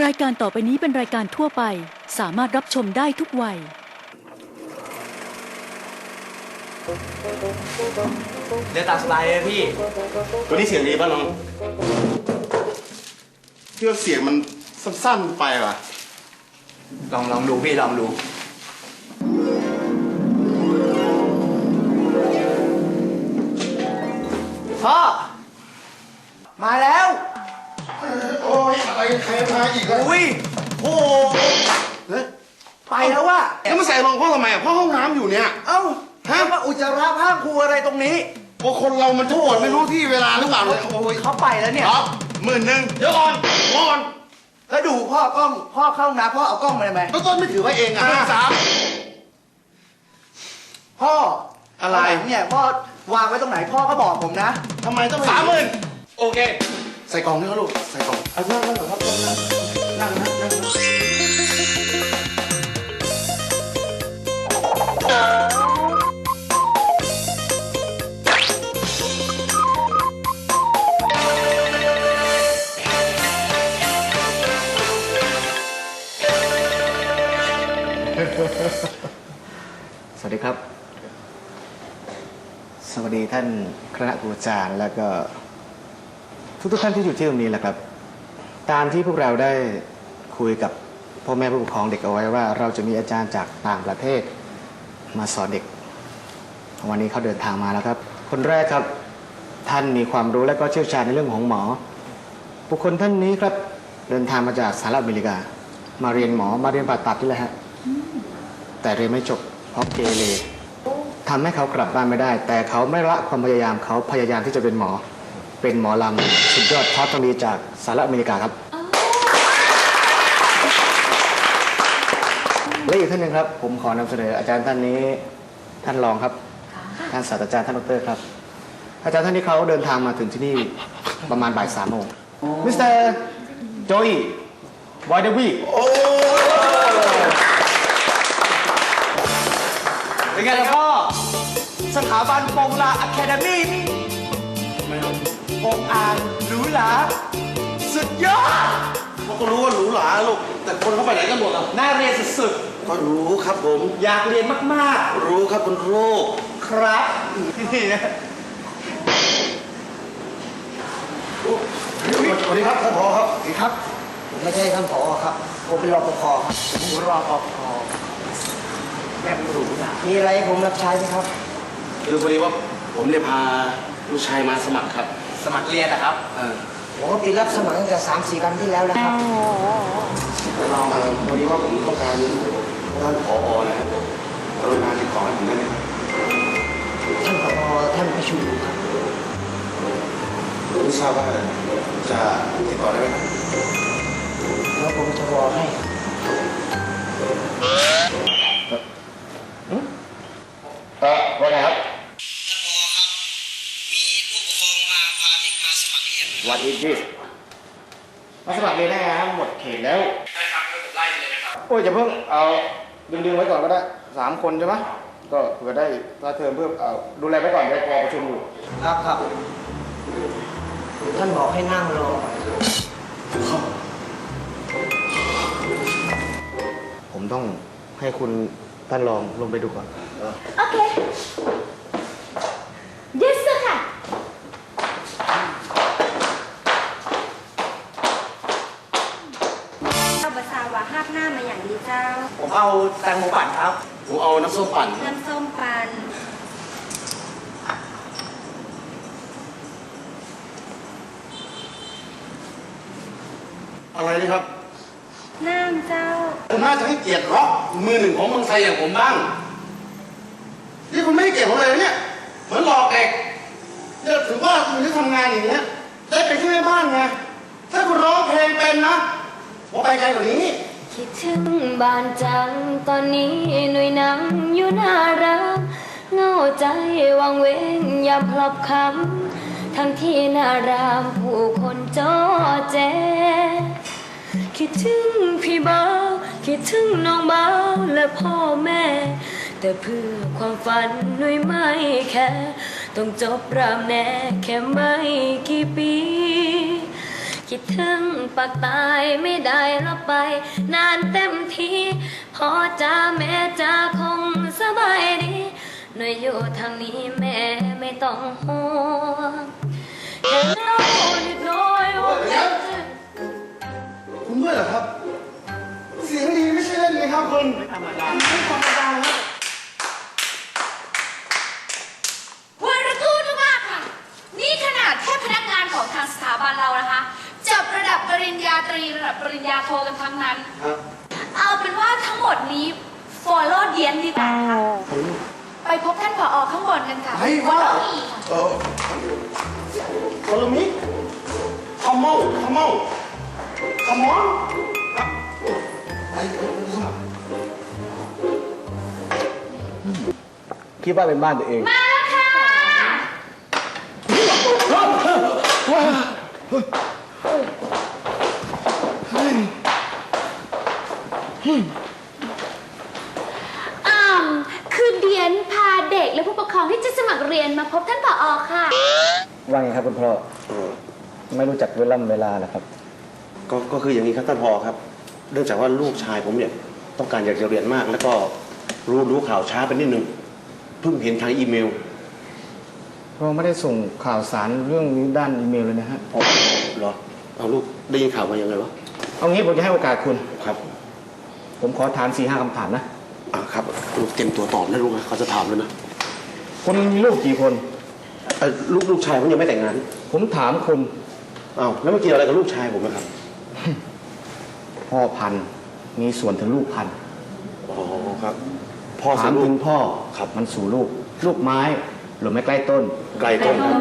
รายการต่อไปนี้เป็นรายการทั่วไป สามารถรับชมได้ทุกวัย เดี๋ยวตามสบายเลยพี่ วันนี้เสียงดีป่ะน้องพี่ว่าเสียงมันสั้นๆไปว่ะ ลองลองดูพี่ลองดู พ่อ มาแล้ว โอ้ยอะไรใครมาอีกอะอุ้ยโอ้โหเฮ้ยไปแล้วว่ะแล้วมาใส่รองพ่อทำไมอะพ่อห้องน้ำอยู่เนี่ย เอ้าฮะแล้วมาอุจจาระผ้าครูอะไรตรงนี้ โอ้คนเรามันจะปวดไม่รู้ที่เวลาหรือเปล่าเลยโอ้ยเขาไปแล้วเนี่ย ครับหมื่นหนึ่งเดี๋ยวก่อนก่อนแล้วดูพ่อกล้องพ่อเข้าห้องน้ำพ่อเอากล้องมาทำไมแล้วต้นไม่ถือไว้เองอะสามพ่ออะไรตงหนเนี่ยพ่อวางไว้ตรงไหนพ่อก็บอกผมนะทำไมต้องสามหมื่นโอเค ใส่กล่องนี่เขาลูก ใส่กล่องเอานั่งนั่งครับนั่งนั่งนั่งนั่งสวัสดีครับ สวัสดีท่านคณะครูอาจารย์แล้วก็ ทุกๆท่านที่อยู่ที่ตรงนี้แหละครับ ตามที่พวกเราได้คุยกับพ่อแม่ผู้ปกครองเด็กเอาไว้ว่า เราจะมีอาจารย์จากต่างประเทศมาสอนเด็ก วันนี้เขาเดินทางมาแล้วครับ คนแรกครับท่านมีความรู้และก็เชี่ยวชาญในเรื่องของหมอ บุคคลท่านนี้ครับเดินทางมาจากสหรัฐอเมริกา มาเรียนหมอมาเรียนผ่าตัดนี่แหละฮะแต่เรียนไม่จบเพราะเกเรทำให้เขากลับบ้านไม่ได้ แต่เขาไม่ละความพยายามเขาพยายามที่จะเป็นหมอ เป็นหมอลำสุดยอดท็อปตรงนี้จากสหรัฐอเมริกาครับ และอีกท่านหนึ่งครับ ผมขอนำเสนออาจารย์ท่านนี้ท่านรองครับ ท่านศาสตราจารย์ท่านดรครับ อาจารย์ท่านนี้เขาเดินทางมาถึงที่นี่ประมาณบ่ายสามโมงมิสเตอร์โจยบอยเดวีเป็นไงล่ะพ่อสถาบันปงลาอะคาเดมี่ ปงอ่างหรูหราสุดยอดเขาก็รู้ว่าหรูหราลูก แต่คนเขาไปไหนกันหมดอะน่าเรียนสุดก็รู้ครับผมๆอยากเรียนมากรู้ครับคุณครูๆครับนี่นะสวัสดีครับท่านผอครับครับไม่ใช่ท่านผอครับ ผมเป็นรปภครับรอปภแบบหรูหรามีอะไรให้ผมรับใช้ไหมครับ คือพอดีว่าผมเนี่ยพา ลูกชายมาสมัครครับ สมัครเรียนนะครับ เออผมก็ปิดรับสมัครตั้งแต่สามสี่วันที่แล้วแล้วครับลองเออพอดีว่าผมต้องการท่านผอนะครับกรุณาติดต่อให้ผมได้ไหมครับท่านผอท่านประชุมอยู่ครับไม่ทราบว่าจะติดต่อได้ไหมครับแล้วผมจะรอให้ เออว่าไงครับ มีผู้ปกครองมาพาเด็กมาสมัครเรียน What is this มาสมัครเรียนได้ไงครับหมดเขตแล้วโอ้ยจะเพิ่งเอา ดึงๆไว้ก่อนก็ได้สามคนใช่ไหมก็เผื่อได้ค่าเทอมเพิ่มเอาดูแลไว้ก่อนเดี๋ยวพอประชุมอยู่ครับครับ ท่านบอกให้นั่งรอ ผมต้องให้คุณท่านรองลงไปดูก่อน Okay. Yes, เอาแตงโมปั่นครับ ผมเอาน้ำส้มปั่นน้ำส้มปันอะไรนี่ครับน้ำเจ้า คุณน่าจะให้เกียรติร็อกมือหนึ่งของเมืองไทยอย่างผมบ้าง นี่คุณไม่ให้เกียรติผมเลยนะเนี่ย เหมือนหลอกเด็กเนี่ยถือว่าคุณที่ทำงานอย่างเงี้ยได้เป็นที่แม่บ้านไง ถ้าคุณร้องเพลงเป็นนะผมไปไกลกว่านี้ คิดถึงบ้านจังตอนนี้หนุ่ยนังอยู่หน้าร้านเงาใจวังเวงยามพลับคำทั้งที่หน้ารามผู้คนจอแจ คิดถึงพี่เบาคิดถึงน้องเบาและพ่อแม่ แต่เพื่อความฝันหนุ่ยไม่แค่ ต้องจบรามแน่แค่ไม่กี่ปี คิดถึงปากตายไม่ได้รับไป นานเต็มทีพอจ้าแม่จ้าคงสบายดีหน่วยอยู่ทางนี้แม่ไม่ต้องห่วงแค่เรานิดน้อยว่าคุณด้วยเหรอครับ เสียงดีไม่ใช่เล่นเลยครับคุณไม่ธรรมดา ไม่ธรรมดาครับ คุณระกูลมากค่ะ นี่ขนาดแค่พนักงานของทางสถาบันเรานะคะจบระดับปริญญาตรีระ ดับปริญญาโทกันทั้งนั้น ครับเอาเป็นว่าทั้งหมดนี้ follow เดียนดีกว่าค่ะไปพบท่านผอข้างบนกันค่ะไปว่า follow me เออโคลมิคอมมอนคอมมอนคอมมอนครับไปครับคิดว่าเป็นบ้านตัวเอง มาแล้วค่ะ อ่าคือเดียนพาเด็กและผู้ปกครองที่จะสมัครเรียนมาพบท่านผอค่ะ ว่าไงครับคุณพ่อไม่รู้จักเวลาเวลาเหรอครับ ก็ก็คืออย่างนี้ครับท่านพอครับ เนื่องจากว่าลูกชายผมเนี่ยต้องการอยากจะเรียนมาก แล้วก็รู้รู้ข่าวช้าไปนิดนึงเพิ่งเห็นทางอีเมลเราไม่ได้ส่งข่าวสารเรื่องนี้ด้านอีเมลเลยนะฮะอ๋อเหรอเอาลูกได้ยินข่าวมายังไงวะเอางี้ผมจะให้โอกาสคุณ ครับ ผมขอถามสี่ห้าคำถามนะ อ่าครับลูกเต็มตัวตอบนะลูกนะเขาจะถามแล้วนะคุณมีลูกกี่คน เอ่อลูกลูกชายผมยังไม่แต่งงานผมถามคุณอ้าวแล้วมันเกี่ยวอะไรกับลูกชายผมนะครับพ่อพันธุ์มีส่วนถึงลูกพันธุ์อ๋อครับพ่อถาสามมลูถึก งพ่อครับ มันสู่ลูก ลูกไม้หรือไม่ใกล้ต้น ไกลต้นครับ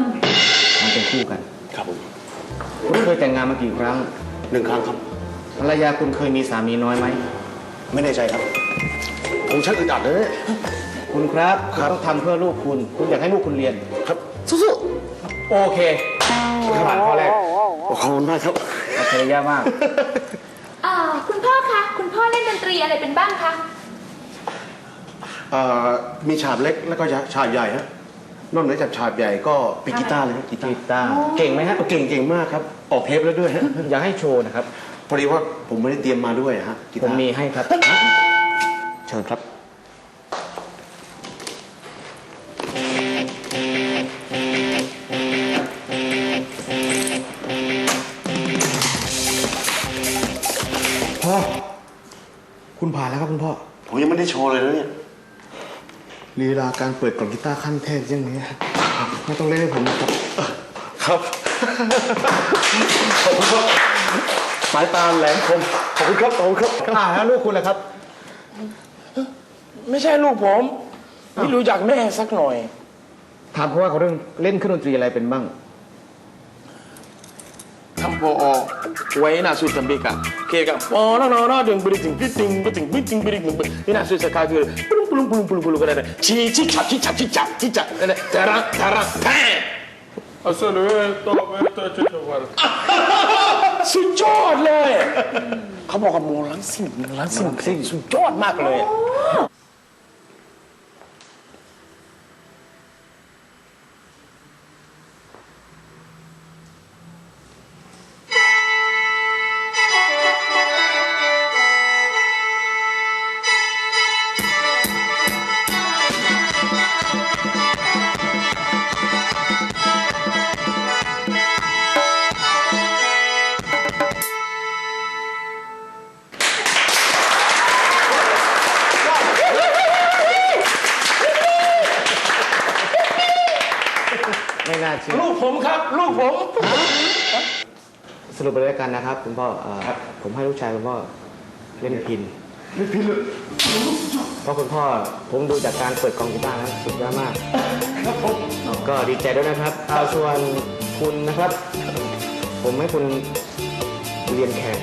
มันเป็นคู่กัน ครับผมคุณเคยแต่งงานมากี่ครั้ง หนึ่งครั้งครับภรรยาคุณเคยมีสามีน้อยไหม ไม่แน่ใจครับ ผมชักอึดอัดเลยเนี่ยคุณครับคคุรัณบต้องทำเพื่อลูกคุณ คุณอยากให้ลูกคุณเรียน ครับสู้โอเคผ่านข้อแรกๆขอบคุณมากครับ อัจฉริยะมากอ่าคุณพ่อคะ คุณพ่อเล่นดนตรีอะไรเป็นบ้างคะ เอ่อมีฉาบเล็กแล้วก็ฉาบใหญ่ฮะนอกเหนือจากฉาบใหญ่ก็เป็นกีตาร์เลยครับกีตากีร์ตาร์เก่งไหมฮะ เก่งเก่งมากครับ ออกเทปแล้วด้วยฮะอยากให้โชว์นะครับ พอดีว่าผมไม่ได้เตรียมมาด้วยฮะกีผมตาร์มีให้ครับ เชิญครับ พ่อ คุณผ่านแล้วครับคุณพ่อ ผมยังไม่ได้โชว์เลยนะเนี่ย ลีลาการเปิดกล่องกีตาร์ขั้นเทพอย่างนี้ไม่ต้องเล่นให้ผมนะครับ ครับ ขอบคุณครับ สายตาแหลมคมขอบคุณครับขอบคุณครับอ่าแล้วลูกคุณล่ะครับ ไม่ใช่ลูกผม ไม่รู้จักแม่สักหน่อย ถามเขาว่าเขาเรื่องเล่นเครื่องดนตรีอะไรเป็นบ้าง ทำพอไว้น่าสุดทำเบกะเคกะปอนะนะนะดึงบริดึงบิดดึงบิดดึงบิดดึงบิดดึงบิดนี่น่าสุดสกายคือปุลุงปุลุงปุลุงปุลุงปุลุงก็ได้ชีชิฉับชิฉับชิฉับชิฉับนั่นแหละจาระจาระแพ้ สุดยอดเลย เขาบอกว่าโมลังสิ่งลังสิ่งสุดยอดมากเลย ชื่อลูกผมครับ ลูกผม สรุปไปเลยแล้วกันนะครับคุณพ่อเอ่อผมให้ลูกชายคุณพ่อเล่นพินเล่นพินเลยเพราะคุณพ่อผมดูจากการเปิดกล่องกีตาร์แล้วสุดยอดมากก็ดีใจด้วยนะครับเอาส่วนคุณนะครับ ผมให้คุณเรียนแข่ง